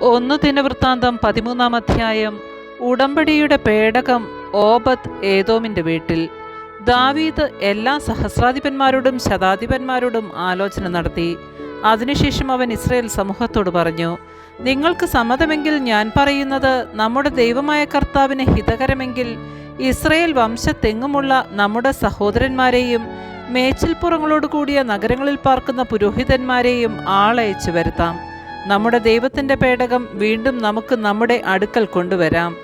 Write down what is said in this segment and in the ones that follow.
ഒന്ന് ദിനവൃത്താന്തം പതിമൂന്നാം അധ്യായം. ഉടമ്പടിയുടെ പേടകം ഓബത്ത് ഏതോമിന്റെ വീട്ടിൽ. ദാവീദ് എല്ലാ സഹസ്രാധിപന്മാരോടും ശതാധിപന്മാരോടും ആലോചന നടത്തി. അതിനുശേഷം അവൻ ഇസ്രയേൽ സമൂഹത്തോട് പറഞ്ഞു നിങ്ങൾക്ക് സമ്മതമെങ്കിൽ ഞാൻ പറയുന്നത് നമ്മുടെ ദൈവമായ കർത്താവിന് ഹിതകരമെങ്കിൽ ഇസ്രയേൽ വംശത്തെങ്ങുമുള്ള നമ്മുടെ സഹോദരന്മാരെയും മേച്ചിൽപ്പുറങ്ങളോട് കൂടിയ നഗരങ്ങളിൽ പാർക്കുന്ന പുരോഹിതന്മാരെയും ആളയച്ചു വരുത്താം. നമ്മുടെ ദൈവത്തിന്റെ പേടകം വീണ്ടും നമുക്ക് നമ്മുടെ അടുക്കൽ കൊണ്ടുവരാം.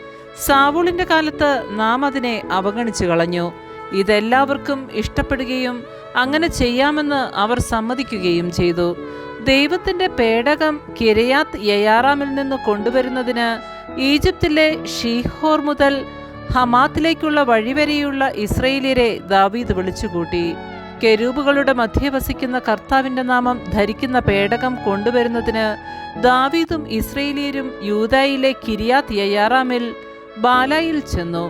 സാവൂളിന്റെ കാലത്ത് നാം അതിനെ അവഗണിച്ചു കളഞ്ഞു. ഇതെല്ലാവർക്കും ഇഷ്ടപ്പെടുകയും അങ്ങനെ ചെയ്യാമെന്ന് അവർ സമ്മതിക്കുകയും ചെയ്തു. ദൈവത്തിന്റെ പേടകം കിരയാത്ത് യയാറാമിൽ നിന്ന് കൊണ്ടുവരുന്നതിന് ഈജിപ്തിലെ ഷീഹോർ മുതൽ ഹമാത്തിലേക്കുള്ള വഴിവരെയുള്ള ഇസ്രയേലിയരെ ദാവീദ് വിളിച്ചുകൂട്ടി. കെരൂബുകളുടെ മധ്യ വസിക്കുന്ന കർത്താവിന്റെ നാമം ധരിക്കുന്ന പേടകം കൊണ്ടുവരുന്നതിന് ദാവീദും ഇസ്രയേലിയരും യൂതായിലെ കിരിയാത് യയാറാമിൽ ബാലായിൽ ചെന്നു.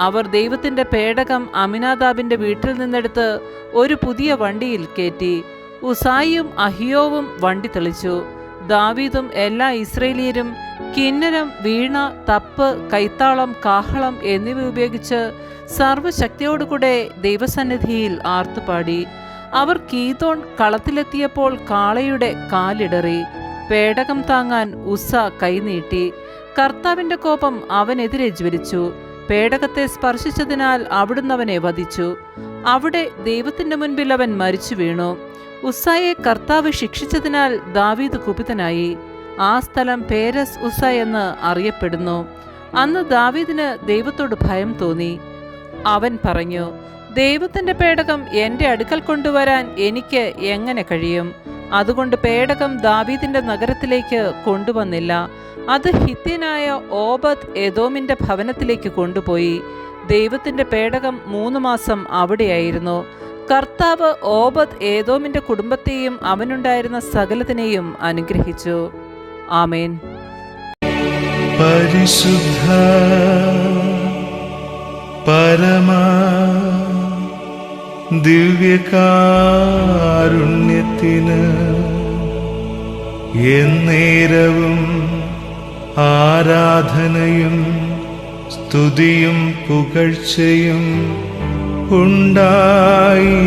അവർ ദൈവത്തിന്റെ പേടകം അമിനാദാബിന്റെ വീട്ടിൽ നിന്നെടുത്ത് ഒരു പുതിയ വണ്ടിയിൽ കയറ്റി. ഉസായിയും അഹിയോവും വണ്ടി തെളിച്ചു. ദാവീദും എല്ലാ ഇസ്രയേലിയരും കിന്നരം വീണ തപ്പ് കൈത്താളം കാഹളം എന്നിവ ഉപയോഗിച്ച് സർവശക്തിയോടുകൂടെ ദൈവസന്നിധിയിൽ ആർത്തുപാടി. അവർ കീതോൺ കളത്തിലെത്തിയപ്പോൾ കാളയുടെ കാലിടറി. പേടകം താങ്ങാൻ ഉസ കൈനീട്ടി. കർത്താവിന്റെ കോപം അവനെതിരെ ജ്വലിച്ചു. പേടകത്തെ സ്പർശിച്ചതിനാൽ അവിടുന്ന് അവനെ വധിച്ചു. അവിടെ ദൈവത്തിന്റെ മുൻപിൽ അവൻ മരിച്ചു വീണു. ഉസ്സായെ കർത്താവ് ശിക്ഷിച്ചതിനാൽ ദാവീദ് കുപിതനായി. ആ സ്ഥലം പേരസ് ഉസ എന്ന് അറിയപ്പെടുന്നു. അന്ന് ദാവീദിന് ദൈവത്തോട് ഭയം തോന്നി. അവൻ പറഞ്ഞു ദൈവത്തിന്റെ പേടകം എന്റെ അടുക്കൽ കൊണ്ടുവരാൻ എനിക്ക് എങ്ങനെ കഴിയും? അതുകൊണ്ട് പേടകം ദാവീദിന്റെ നഗരത്തിലേക്ക് കൊണ്ടുവന്നില്ല. അത് ഹിത്യനായ ഓബദ് എദോമിന്റെ ഭവനത്തിലേക്ക് കൊണ്ടുപോയി. ദൈവത്തിന്റെ പേടകം മൂന്ന് മാസം അവിടെയായിരുന്നു. കർത്താവ് ഓബദ് ഏതോമിന്റെ കുടുംബത്തെയും അവനുണ്ടായിരുന്ന സകലത്തിനെയും അനുഗ്രഹിച്ചു. ആമേൻ. പരിശുദ്ധ പരമാ ദിവ്യകാരുണ്യത്തിന് എന്നേരവും ആരാധനയും സ്തുതിയും പുകഴ്ചയും ഉണ്ടായിരിക്കട്ടെ